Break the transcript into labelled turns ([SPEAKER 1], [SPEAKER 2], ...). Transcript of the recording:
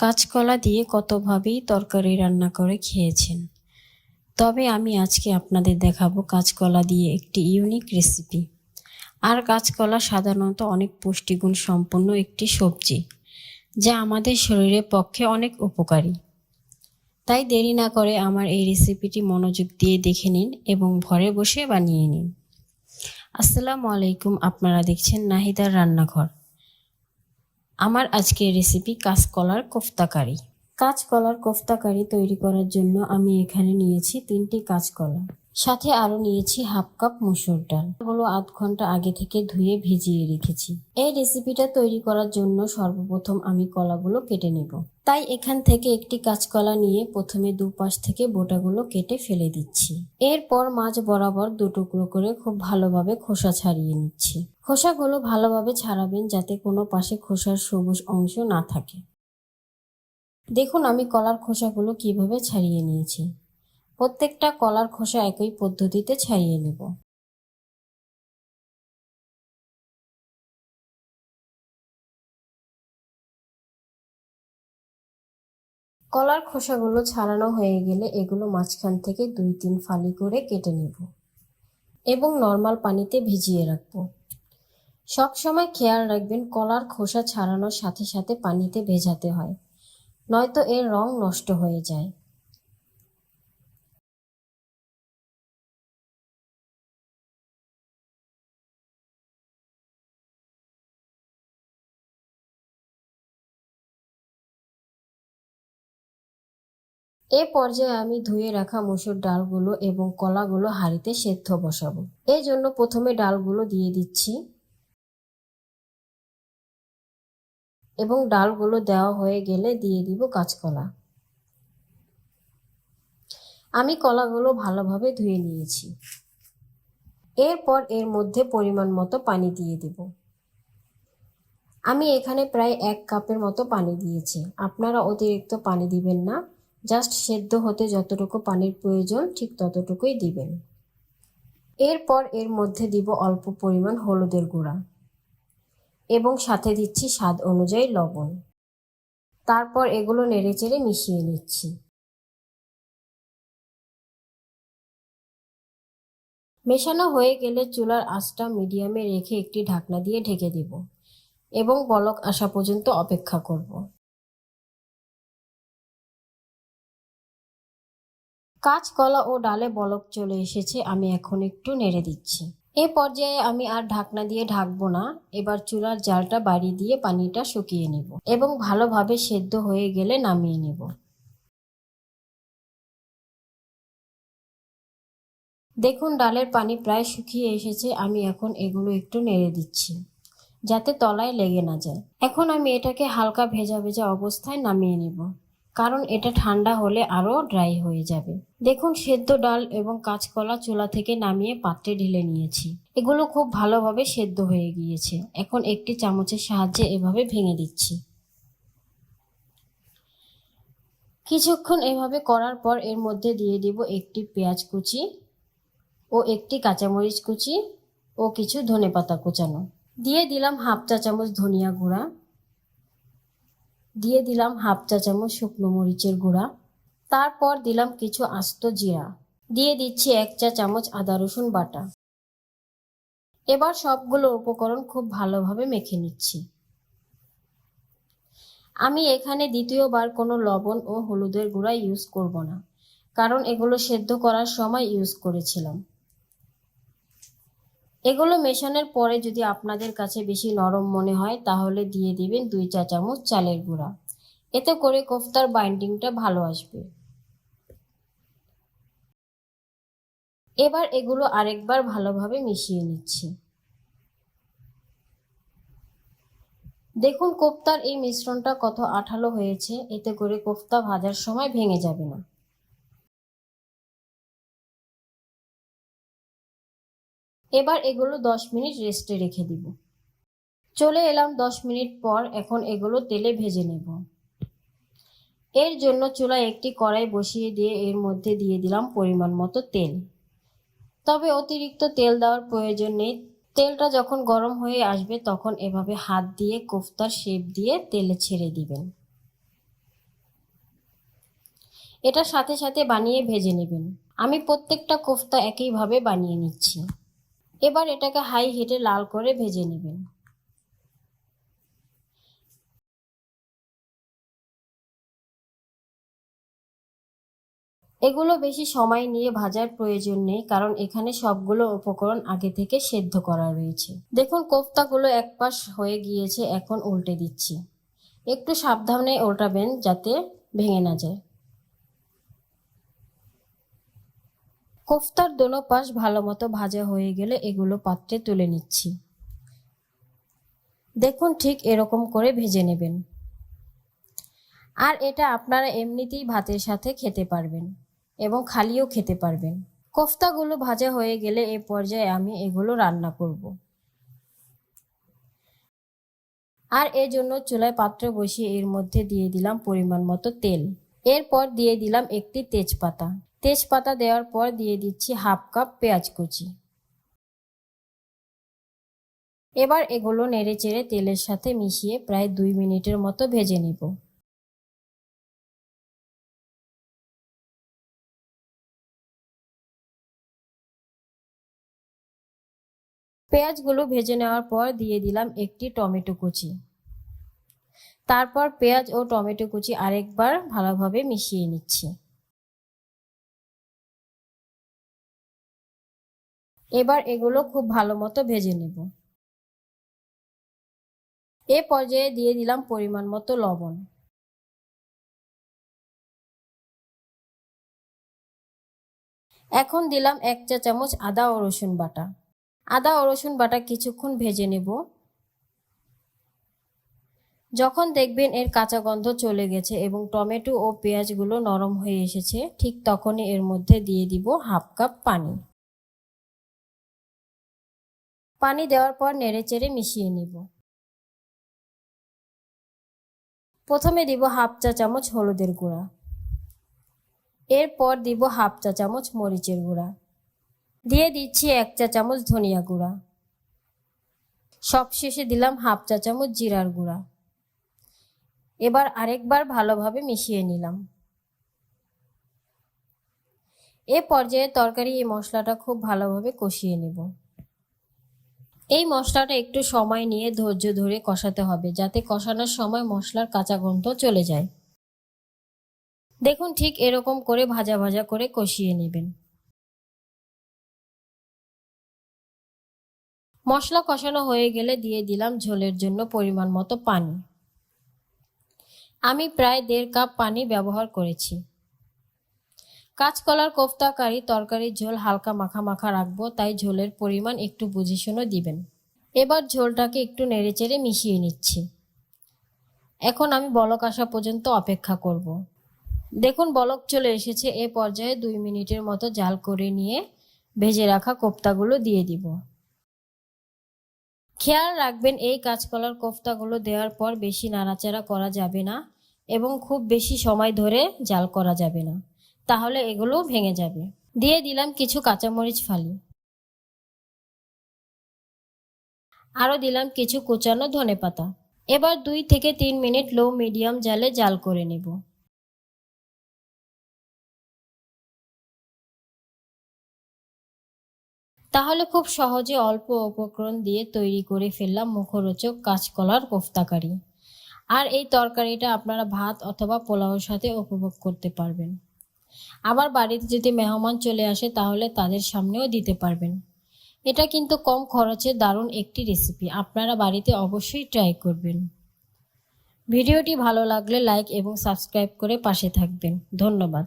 [SPEAKER 1] কাঁচকলা দিয়ে কতভাবেই তরকারি রান্না করে খেয়েছেন। তবে আমি আজকে আপনাদের দেখাবো কাঁচকলা দিয়ে একটি ইউনিক রেসিপি। আর কাঁচকলা সাধারণত অনেক পুষ্টিগুণ সম্পন্ন একটি সবজি, যা আমাদের শরীরের পক্ষে অনেক উপকারী। তাই দেরি না করে আমার এই রেসিপিটি মনোযোগ দিয়ে দেখে নিন এবং ঘরে বসে বানিয়ে নিন। আসসালামু আলাইকুম, আপনারা দেখছেন নাহিদার রান্নাঘর। আমার আজকের রেসিপি কাঁচকলার কোফতা কারি কাঁচকলার কোফতা কারি তৈরি করার জন্য আমি এখানে নিয়েছি তিনটি কাঁচকলা। সাথে আরও নিয়েছি হাফ কাপ মুসুর ডাল। হলো আধ ঘণ্টা আগে থেকে ধুয়ে ভিজিয়ে রেখেছি। এই রেসিপিটা তৈরি করার জন্য সর্বপ্রথম আমি কলাগুলো কেটে নেব। তাই এখান থেকে একটি কাঁচকলা নিয়ে প্রথমে দুপাশ থেকে বোটাগুলো কেটে ফেলে দিচ্ছি। এরপর মাছ বরাবর দু টুকরো করে খুব ভালোভাবে খোসা ছাড়িয়ে নিচ্ছি। খোসাগুলো ভালোভাবে ছাড়াবেন যাতে কোনো পাশে খোসার সবুজ অংশ না থাকে। দেখুন আমি কলার খোসাগুলো কীভাবে ছাড়িয়ে নিয়েছি। প্রত্যেকটা কলার খোসা একই পদ্ধতিতে ছাড়িয়ে নেব। কলার খোসাগুলো ছাড়ানো হয়ে গেলে এগুলো মাঝখান থেকে দুই তিন ফালি করে কেটে নেব এবং নর্মাল পানিতে ভিজিয়ে রাখব। সবসময় খেয়াল রাখবেন কলার খোসা ছাড়ানোর সাথে সাথে পানিতে ভেজাতে হয়, নয়তো এর রং নষ্ট হয়ে যায়। এ পর্যায়ে আমি ধুয়ে রাখা মসুর ডালগুলো এবং কলাগুলো হাঁড়িতে সেদ্ধ বসাবো। এই জন্য প্রথমে ডালগুলো দিয়ে দিচ্ছি। এবং ডালগুলো দেওয়া হয়ে গেলে দিয়ে দিব কাঁচকলা। আমি কলাগুলো ভালোভাবে ধুয়ে নিয়েছি। এরপর এর মধ্যে পরিমাণ মতো পানি দিয়ে দিব। আমি এখানে প্রায় এক কাপের মতো পানি দিয়েছি। আপনারা অতিরিক্ত পানি দিবেন না। জাস্ট সেদ্ধ হতে যতটুকু পানির প্রয়োজন, ঠিক ততটুকুই দিবেন। এরপর এর মধ্যে দিব অল্প পরিমাণ হলুদের গুঁড়া এবং সাথে দিচ্ছি স্বাদ অনুযায়ী লবণ। তারপর এগুলো নেড়েচেড়ে মিশিয়ে নিচ্ছি। মেশানো হয়ে গেলে চুলার আঁচটা মিডিয়ামে রেখে একটি ঢাকনা দিয়ে ঢেকে দিব এবং বলক আসা পর্যন্ত অপেক্ষা করব। কাঁচকলা ও ডালে বলক চলে এসেছে, আমি এখন একটু নেড়ে দিচ্ছি। এ পর্যায়ে আমি আর ঢাকনা দিয়ে ঢাকবো না, এবার চুলার জালটা বাড়ি দিয়ে পানিটা শুকিয়ে নেব এবং ভালোভাবে সেদ্ধ হয়ে গেলে নামিয়ে নেব। দেখুন, ডালের পানি প্রায় শুকিয়ে এসেছে, আমি এখন এগুলো একটু নেড়ে দিচ্ছি, যাতে তলায় লেগে না যায়। এখন আমি এটাকে হালকা ভেজা ভেজা অবস্থায় নামিয়ে নেব। কারণ এটা ঠান্ডা হলে আরও ড্রাই হয়ে যাবে। দেখুন, সেদ্ধ ডাল এবং কাঁচকলা চুলা থেকে নামিয়ে পাত্রে ঢেলে নিয়েছি। এগুলো খুব ভালোভাবে সেদ্ধ হয়ে গিয়েছে। এখন একটি চামচের সাহায্যে এভাবে ভেঙে দিচ্ছি। কিছুক্ষণ এভাবে করার পর এর মধ্যে দিয়ে দিব একটি পেঁয়াজ কুচি ও একটি কাঁচামরিচ কুচি ও কিছু ধনেপাতা কুচানো। দিয়ে দিলাম হাফ চা চামচ ধনিয়া গুঁড়া। দিয়ে দিলাম হাফ চা চামচ শুকনো মরিচের গুঁড়া। তারপর দিলাম কিছু আস্ত জিরা। দিয়ে দিচ্ছি এক চা চামচ আদা রসুন বাটা। এবার সবগুলো উপকরণ খুব ভালোভাবে মেখে নিচ্ছি। আমি এখানে দ্বিতীয়বার কোনো লবণ ও হলুদের গুঁড়া ইউজ করব না, কারণ এগুলো সেদ্ধ করার সময় ইউজ করেছিলাম। এগুলো মেশানোর পরে যদি আপনাদের কাছে বেশি নরম মনে হয়, তাহলে দিয়ে দিবেন দুই চা চামচ চালের গুঁড়া। এতে করে কোফতার বাইন্ডিংটা ভালো আসবে। এবার এগুলো আরেকবার ভালোভাবে মিশিয়ে নিচ্ছি। দেখুন কোফতার এই মিশ্রণটা কত আঠালো হয়েছে, এতে করে কোফতা ভাজার সময় ভেঙে যাবে না। এবার এগুলো দশ মিনিট রেস্টে রেখে দিব। চলে এলাম দশ মিনিট পর এখন এগুলো তেলে ভেজে নেব। এর জন্য চুলায় একটি কড়াই বসিয়ে দিয়ে এর মধ্যে দিয়ে দিলাম পরিমাণ মতো তেল। তবে অতিরিক্ত তেল দেওয়ার প্রয়োজন নেই। তেলটা যখন গরম হয়ে আসবে তখন এভাবে হাত দিয়ে কোফতার শেপ দিয়ে তেলে ছেড়ে দিবেন। এটা সাথে সাথে বানিয়ে ভেজে নেবেন। আমি প্রত্যেকটা কোফতা একইভাবে বানিয়ে নিচ্ছি। এবার এটাকে হাই হিটে লাল করে ভেজে নেবেন। এগুলো বেশি সময় নিয়ে ভাজার প্রয়োজন নেই, কারণ এখানে সবগুলো উপকরণ আগে থেকে সেদ্ধ করা রয়েছে। দেখুন, কোফতাগুলো এক পাশ হয়ে গিয়েছে, এখন উল্টে দিচ্ছি। একটু সাবধানে উল্টাবেন যাতে ভেঙে না যায়। কোফতার দোনো পাশ ভালো মতো ভাজা হয়ে গেলে এগুলো পাত্রে তুলে নিচ্ছি। দেখুন ঠিক এরকম করে ভেজে নেবেন। আর এটা আপনারা এমনিতেই ভাতের সাথে খেতে পারবেন এবং খালিও খেতে পারবেন। কোফতাগুলো ভাজা হয়ে গেলে এ পর্যায়ে আমি এগুলো রান্না করব। আর এর জন্য চুলায় পাত্র বসিয়ে এর মধ্যে দিয়ে দিলাম পরিমাণ মতো তেল। এরপর দিয়ে দিলাম একটি তেজপাতা। তেজপাতা দেওয়ার পর দিয়ে দিচ্ছি হাফ কাপ পেঁয়াজ কুচি। এবার এগুলো নেড়ে চেড়ে তেলের সাথে মিশিয়ে প্রায় দুই মিনিটের মতো ভেজে নিব। পেঁয়াজগুলো ভেজে নেওয়ার পর দিয়ে দিলাম একটি টমেটো কুচি। তারপর পেঁয়াজ ও টমেটো কুচি আরেকবার ভালোভাবে মিশিয়ে নিচ্ছি। এবার এগুলো খুব ভালো মতো ভেজে নেব। এ পর্যায়ে দিয়ে দিলাম পরিমাণ মতো লবণ। এখন দিলাম এক চা চামচ আদা ও রসুন বাটা। আদা ও রসুন বাটা কিছুক্ষণ ভেজে নেব। যখন দেখবেন এর কাঁচা গন্ধ চলে গেছে এবং টমেটো ও পেঁয়াজগুলো নরম হয়ে এসেছে, ঠিক তখনই এর মধ্যে দিয়ে দিব হাফ কাপ পানি। পানি দেওয়ার পর নেড়েচেড়ে মিশিয়ে নিব। প্রথমে দিব হাফ চা চামচ হলুদের গুঁড়া। এরপর দিব হাফ চা চামচ মরিচের গুঁড়া। দিয়ে দিচ্ছি এক চা চামচ ধনিয়া গুঁড়া। সবশেষে দিলাম হাফ চা চামচ জিরার গুঁড়া। এবার আরেকবার ভালোভাবে মিশিয়ে নিলাম। এ পর্যায়ে তরকারি এই মশলাটা খুব ভালোভাবে কষিয়ে নেব। এই মশলাটা একটু সময় নিয়ে ধৈর্য ধরে কষাতে হবে, যাতে কষানোর সময় মশলার কাঁচা গন্ধ চলে যায়। দেখুন ঠিক এরকম করে ভাজা ভাজা করে কষিয়ে নেবেন। মশলা কষানো হয়ে গেলে দিয়ে দিলাম ঝোলের জন্য পরিমাণ মতো পানি। আমি প্রায় দেড় কাপ পানি ব্যবহার করেছি। কাঁচকলার কোফতা কারি তরকারির ঝোল হালকা মাখা মাখা রাখব, তাই ঝোলের পরিমাণ একটু বুঝে শুনে দিবেন। এবার ঝোলটাকে একটু নেড়েচেড়ে মিশিয়ে নিচ্ছি। এখন আমি বলক আসা পর্যন্ত অপেক্ষা করব। দেখুন, বলক চলে এসেছে। এ পর্যায়ে দুই মিনিটের মতো জাল করে নিয়ে ভেজে রাখা কোফতাগুলো দিয়ে দিব। খেয়াল রাখবেন, এই কাঁচকলার কোফতাগুলো দেওয়ার পর বেশি নাড়াচাড়া করা যাবে না এবং খুব বেশি সময় ধরে জাল করা যাবে না। তাহলে এগুলো ভেঙে যাবে। দিয়ে দিলাম কিছু কাঁচামরিচ ফালি। আরও দিলাম কিছু কুচানো ধনে পাতা। এবার দুই থেকে তিন মিনিট লো মিডিয়াম জালে জাল করে নেব। তাহলে খুব সহজে অল্প উপকরণ দিয়ে তৈরি করে ফেললাম মুখরোচক কাঁচকলার কোফতাকারি। আর এই তরকারিটা আপনারা ভাত অথবা পোলাওর সাথে উপভোগ করতে পারবেন। আবার বাড়িতে যদি মেহমান চলে আসে, তাহলে তাদের সামনেও দিতে পারবেন। এটা কিন্তু কম খরচে দারুণ একটি রেসিপি আপনারা বাড়িতে অবশ্যই ট্রাই করবেন। ভিডিওটি ভালো লাগলে লাইক এবং সাবস্ক্রাইব করে পাশে থাকবেন। ধন্যবাদ।